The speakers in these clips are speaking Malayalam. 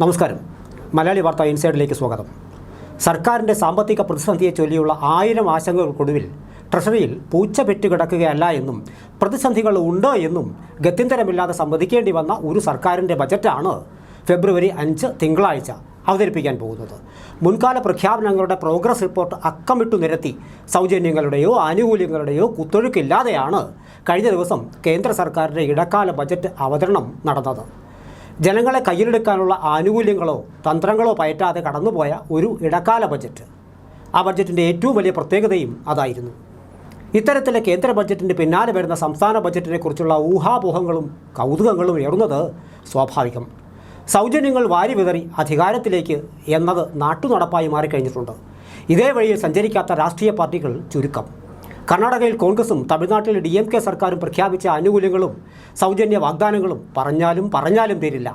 നമസ്കാരം. മലയാളി വാർത്ത ഇൻസൈഡിലേക്ക് സ്വാഗതം. സർക്കാരിന്റെ സാമ്പത്തിക പ്രതിസന്ധിയെ ചൊല്ലിയുള്ള ആയിരം ആശങ്കകൾക്കൊടുവിൽ ട്രഷറിയിൽ പൂച്ച പെറ്റ് കിടക്കുകയല്ല എന്നും പ്രതിസന്ധികൾ ഉണ്ട് എന്നും ഗത്യന്തരമില്ലാതെ സമ്മതിക്കേണ്ടി വന്ന ഒരു സർക്കാരിന്റെ ബജറ്റാണ് ഫെബ്രുവരി അഞ്ച് തിങ്കളാഴ്ച അവതരിപ്പിക്കാൻ പോകുന്നത്. മുൻകാല പ്രഖ്യാപനങ്ങളുടെ പ്രോഗ്രസ് റിപ്പോർട്ട് അക്കമിട്ടു നിരത്തി സൗജന്യങ്ങളുടെയോ ആനുകൂല്യങ്ങളുടെയോ കുത്തൊഴുക്കില്ലാതെയാണ് കഴിഞ്ഞ ദിവസം കേന്ദ്ര സർക്കാരിന്റെ ഇടക്കാല ബജറ്റ് അവതരണം നടന്നത്. ജനങ്ങളെ കയ്യിലെടുക്കാനുള്ള ആനുകൂല്യങ്ങളോ തന്ത്രങ്ങളോ പയറ്റാതെ കടന്നുപോയ ഒരു ഇടക്കാല ബജറ്റ്. ആ ബജറ്റിന്റെ ഏറ്റവും വലിയ പ്രത്യേകതയും അതായിരുന്നു. ഇത്തരത്തിലെ കേന്ദ്ര ബജറ്റിന്റെ പിന്നാലെ വരുന്ന സംസ്ഥാന ബജറ്റിനെ കുറിച്ചുള്ള ഊഹാപോഹങ്ങളും കൗതുകങ്ങളും ഉയർന്നത് സ്വാഭാവികം. സൗജന്യങ്ങൾ വാരി വിതറി അധികാരത്തിലേക്ക് എന്നത് നാട്ടുനടപ്പായി മാറിക്കഴിഞ്ഞിട്ടുണ്ട്. ഇതേ വഴിയിൽ സഞ്ചരിക്കാത്ത രാഷ്ട്രീയ പാർട്ടികൾ ചുരുക്കം. കർണാടകയിൽ കോൺഗ്രസും തമിഴ്നാട്ടിൽ ഡി എം കെ സർക്കാരും പ്രഖ്യാപിച്ച ആനുകൂല്യങ്ങളും സൗജന്യ വാഗ്ദാനങ്ങളും പറഞ്ഞാലും പറഞ്ഞാലും തീരില്ല.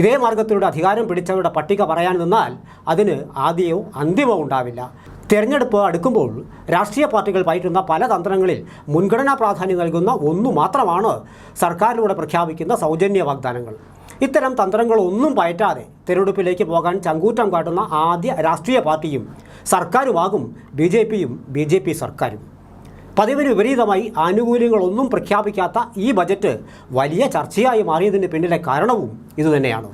ഇതേ മാർഗത്തിലൂടെ അധികാരം പിടിച്ചവരുടെ പട്ടിക പറയാൻ നിന്നാൽ അതിന് ആദ്യമോ അന്തിമോ ഉണ്ടാവില്ല. തെരഞ്ഞെടുപ്പ് അടുക്കുമ്പോൾ രാഷ്ട്രീയ പാർട്ടികൾ പയറ്റുന്ന പല തന്ത്രങ്ങളിൽ മുൻഗണനാ പ്രാധാന്യം നൽകുന്ന ഒന്നു മാത്രമാണ് സർക്കാരിലൂടെ പ്രഖ്യാപിക്കുന്ന സൗജന്യ വാഗ്ദാനങ്ങൾ. ഇത്തരം തന്ത്രങ്ങളൊന്നും പയറ്റാതെ തെരഞ്ഞെടുപ്പിലേക്ക് പോകാൻ ചങ്കൂറ്റം കാട്ടുന്ന ആദ്യ രാഷ്ട്രീയ പാർട്ടിയും സർക്കാരുമാകും ബി ജെ പിയും ബി ജെ പി സർക്കാരും. പതിവിന് വിപരീതമായി ആനുകൂല്യങ്ങളൊന്നും പ്രഖ്യാപിക്കാത്ത ഈ ബജറ്റ് വലിയ ചർച്ചയായി മാറിയതിന് പിന്നിലെ കാരണവും ഇതുതന്നെയാണ്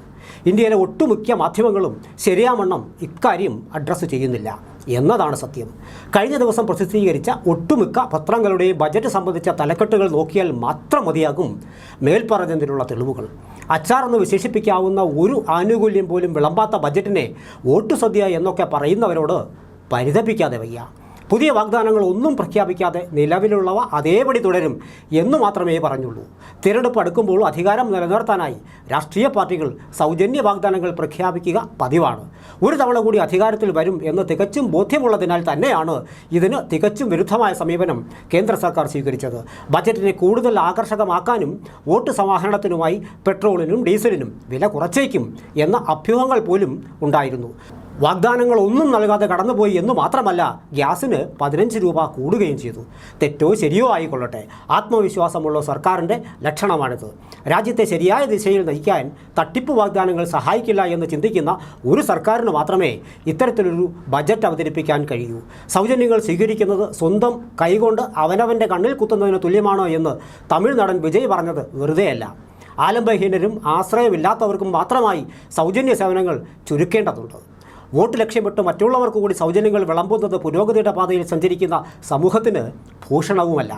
ഇന്ത്യയിലെ ഒട്ടുമിക്ക മാധ്യമങ്ങളും ശരിയാമണ്ണം ഇക്കാര്യം അഡ്രസ്സ് ചെയ്യുന്നില്ല എന്നതാണ് സത്യം. കഴിഞ്ഞ ദിവസം പ്രസിദ്ധീകരിച്ച ഒട്ടുമിക്ക പത്രങ്ങളുടെയും ബജറ്റ് സംബന്ധിച്ച തലക്കെട്ടുകൾ നോക്കിയാൽ മാത്രം മതിയാകും മേൽപ്പറഞ്ഞതിനുള്ള തെളിവുകൾ. അച്ചാറെന്ന് വിശേഷിപ്പിക്കാവുന്ന ഒരു ആനുകൂല്യം പോലും വിളമ്പാത്ത ബജറ്റിനെ വോട്ടു സദ്യ എന്നൊക്കെ പറയുന്നവരോട് പരിതപിക്കാതെ വയ്യ. പുതിയ വാഗ്ദാനങ്ങൾ ഒന്നും പ്രഖ്യാപിക്കാതെ നിലവിലുള്ളവ അതേപടി തുടരും എന്ന് മാത്രമേ പറഞ്ഞുള്ളൂ. തിരഞ്ഞെടുപ്പ് അടുക്കുമ്പോൾ അധികാരം നിലനിർത്താനായി രാഷ്ട്രീയ പാർട്ടികൾ സൗജന്യ വാഗ്ദാനങ്ങൾ പ്രഖ്യാപിക്കുക പതിവാണ്. ഒരു തവണ കൂടി അധികാരത്തിൽ വരും എന്ന് തികച്ചും ബോധ്യമുള്ളതിനാൽ തന്നെയാണ് ഇതിന് തികച്ചും വിരുദ്ധമായ സമീപനം കേന്ദ്ര സർക്കാർ സ്വീകരിച്ചത്. ബജറ്റിനെ കൂടുതൽ ആകർഷകമാക്കാനും വോട്ട് സമാഹരണത്തിനുമായി പെട്രോളിനും ഡീസലിനും വില കുറച്ചേക്കും എന്ന അഭ്യൂഹങ്ങൾ പോലും ഉണ്ടായിരുന്നു. വാഗ്ദാനങ്ങൾ ഒന്നും നൽകാതെ കടന്നുപോയി എന്ന് മാത്രമല്ല ഗ്യാസിന് പതിനഞ്ച് രൂപ കൂടുകയും ചെയ്തു. തെറ്റോ ശരിയോ ആയിക്കൊള്ളട്ടെ. ആത്മവിശ്വാസമുള്ള സർക്കാരിന്റെ ലക്ഷണമാണിത്. രാജ്യത്തെ ശരിയായ ദിശയിൽ നയിക്കാൻ തട്ടിപ്പ് വാഗ്ദാനങ്ങൾ സഹായിക്കില്ല എന്ന് ചിന്തിക്കുന്ന ഒരു സർക്കാരിന് മാത്രമേ ഇത്തരത്തിലൊരു ബജറ്റ് അവതരിപ്പിക്കാൻ കഴിയൂ. സൗജന്യങ്ങൾ സ്വീകരിക്കുന്നത് സ്വന്തം കൈകൊണ്ട് അവനവന്റെ കണ്ണിൽ കുത്തുന്നതിന് തുല്യമാണോ എന്ന് തമിഴ് നടൻ വിജയ് പറഞ്ഞത് വെറുതെയല്ല. ആലംബഹീനരും ആശ്രയമില്ലാത്തവർക്കും മാത്രമായി സൗജന്യ സേവനങ്ങൾ ചുരുക്കേണ്ടതുണ്ട്. വോട്ട് ലക്ഷ്യമിട്ട് മറ്റുള്ളവർക്ക് കൂടി സൗജന്യങ്ങൾ വിളമ്പുന്നത് പുരോഗതിയുടെ പാതയിൽ സഞ്ചരിക്കുന്ന സമൂഹത്തിന് ഭൂഷണവുമല്ല.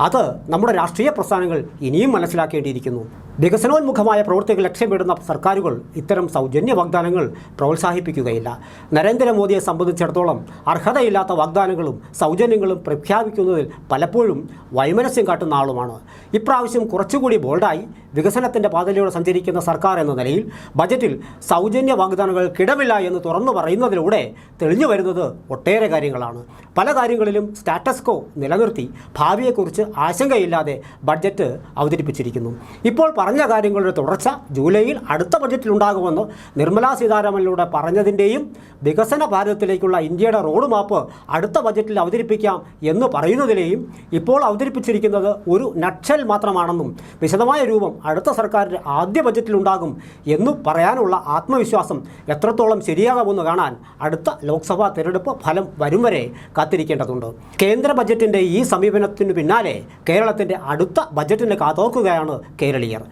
അത് നമ്മുടെ രാഷ്ട്രീയ പ്രസ്ഥാനങ്ങൾ ഇനിയും മനസ്സിലാക്കേണ്ടിയിരിക്കുന്നു. വികസനോന്മുഖമായ പ്രവൃത്തികൾ ലക്ഷ്യമിടുന്ന സർക്കാരുകൾ ഇത്തരം സൗജന്യ വാഗ്ദാനങ്ങൾ പ്രോത്സാഹിപ്പിക്കുകയില്ല. നരേന്ദ്രമോദിയെ സംബന്ധിച്ചിടത്തോളം അർഹതയില്ലാത്ത വാഗ്ദാനങ്ങളും സൗജന്യങ്ങളും പ്രഖ്യാപിക്കുന്നതിൽ പലപ്പോഴും വൈമനസ്യം കാട്ടുന്ന ആളുമാണ്. ഇപ്രാവശ്യം കുറച്ചുകൂടി ബോൾഡായി വികസനത്തിന്റെ പാതയിലൂടെ സഞ്ചരിക്കുന്ന സർക്കാർ എന്ന നിലയിൽ ബജറ്റിൽ സൗജന്യ വാഗ്ദാനങ്ങൾ കിടവില്ല എന്ന് തുറന്നു പറയുന്നതിലൂടെ തെളിഞ്ഞു വരുന്നത് ഒട്ടേറെ കാര്യങ്ങളാണ്. പല കാര്യങ്ങളിലും സ്റ്റാറ്റസ്കോ നിലനിർത്തി ഭാവിയെക്കുറിച്ച് ആശങ്കയില്ലാതെ ബഡ്ജറ്റ് അവതരിപ്പിച്ചിരിക്കുന്നു. ഇപ്പോൾ പറഞ്ഞ കാര്യങ്ങളുടെ തുടർച്ച ജൂലൈയിൽ അടുത്ത ബജറ്റിൽ ഉണ്ടാകുമെന്ന് നിർമ്മലാ സീതാരാമനിലൂടെ പറഞ്ഞതിന്റെയും വികസന ഭാരതത്തിലേക്കുള്ള ഇന്ത്യയുടെ റോഡ് മാപ്പ് അടുത്ത ബജറ്റിൽ അവതരിപ്പിക്കാം എന്ന് പറയുന്നതിലെയും ഇപ്പോൾ അവതരിപ്പിച്ചിരിക്കുന്നത് ഒരു നക്ഷൽ മാത്രമാണെന്നും വിശദമായ രൂപം അടുത്ത സർക്കാരിന്റെ ആദ്യ ബജറ്റിൽ ഉണ്ടാകും എന്ന് പറയാനുള്ള ആത്മവിശ്വാസം എത്രത്തോളം ശരിയാകുമെന്ന് കാണാൻ അടുത്ത ലോക്സഭാ തിരഞ്ഞെടുപ്പ് ഫലം വരും വരെ കാത്തിരിക്കേണ്ടതുണ്ട്. കേന്ദ്ര ബജറ്റിന്റെ ഈ സമീപനത്തിനു പിന്നാലെ കേരളത്തിന്റെ അടുത്ത ബജറ്റിന് കാതോർക്കുകയാണ് കേരളീയർ.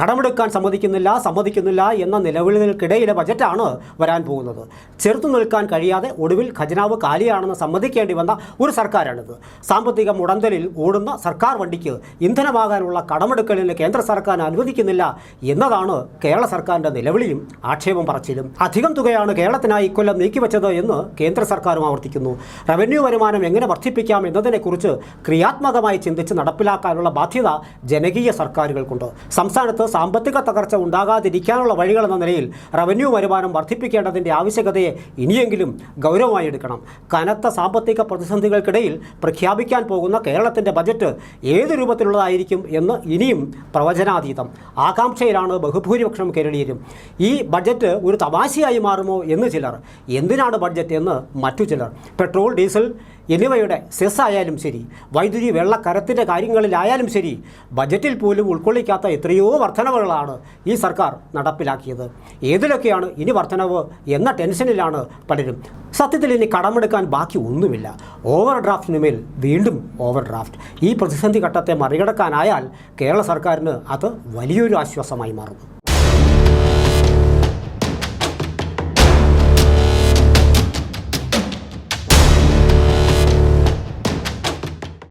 കടമെടുക്കാൻ സമ്മതിക്കുന്നില്ല സമ്മതിക്കുന്നില്ല എന്ന നിലവിളികൾക്കിടയിലെ ബജറ്റാണ് വരാൻ പോകുന്നത്. ചെറുത്തു നിൽക്കാൻ കഴിയാതെ ഒടുവിൽ ഖജനാവ് കാലിയാണെന്ന് സമ്മതിക്കേണ്ടി വന്ന ഒരു സർക്കാരാണിത്. സാമ്പത്തിക മുടന്തലിൽ ഓടുന്ന സർക്കാർ വണ്ടിക്ക് ഇന്ധനമാകാനുള്ള കടമെടുക്കലിന് കേന്ദ്ര സർക്കാർ അനുവദിക്കുന്നില്ല എന്നതാണ് കേരള സർക്കാരിന്റെ നിലവിളിയും ആക്ഷേപം പറച്ചിലും. അധികം തുകയാണ് കേരളത്തിനായി ഇക്കൊല്ലം നീക്കിവെച്ചത് എന്ന് കേന്ദ്ര സർക്കാരും ആവർത്തിക്കുന്നു. റവന്യൂ വരുമാനം എങ്ങനെ വർദ്ധിപ്പിക്കാം എന്നതിനെക്കുറിച്ച് ക്രിയാത്മകമായി ചിന്തിച്ച് നടപ്പിലാക്കാനുള്ള ബാധ്യത ജനകീയ സർക്കാരുകൾക്കുണ്ട്. സംസ്ഥാനത്ത് സാമ്പത്തിക തകർച്ച ഉണ്ടാകാതിരിക്കാനുള്ള വഴികളെന്ന നിലയിൽ റവന്യൂ വരുമാനം വർദ്ധിപ്പിക്കേണ്ടതിന്റെ ആവശ്യകതയെ ഇനിയെങ്കിലും ഗൗരവമായി എടുക്കണം. കനത്ത സാമ്പത്തിക പ്രതിസന്ധികൾക്കിടയിൽ പ്രഖ്യാപിക്കാൻ പോകുന്ന കേരളത്തിന്റെ ബജറ്റ് ഏത് രൂപത്തിലുള്ളതായിരിക്കും എന്ന് ഇനിയും പ്രവചനാതീതം. ആകാംക്ഷയിലാണ് ബഹുഭൂരിപക്ഷം കേരളീയരും. ഈ ബഡ്ജറ്റ് ഒരു തമാശയായി മാറുമോ എന്ന് ചിലർ. എന്തിനാണ് ബഡ്ജറ്റ് എന്ന് മറ്റു ചിലർ. പെട്രോൾ ഡീസൽ എന്നിവയുടെ സെസ് ആയാലും ശരി വൈദ്യുതി വെള്ളക്കരത്തിന്റെ കാര്യങ്ങളിലായാലും ശരി ബജറ്റിൽ പോലും ഉൾക്കൊള്ളിക്കാത്ത എത്രയോ വർധനവുകളാണ് ഈ സർക്കാർ നടപ്പിലാക്കിയത്. ഏതിലൊക്കെയാണ് ഇനി വർധനവ് എന്ന ടെൻഷനിലാണ് പലരും. സത്യത്തിൽ ഇനി കടമെടുക്കാൻ ബാക്കി ഒന്നുമില്ല. ഓവർ ഡ്രാഫ്റ്റിനുമേൽ വീണ്ടും ഓവർ ഡ്രാഫ്റ്റ് ഈ പ്രതിസന്ധി ഘട്ടത്തെ മറികടക്കാനായാൽ കേരള സർക്കാരിന് അത് വലിയൊരു ആശ്വാസമായി മാറും.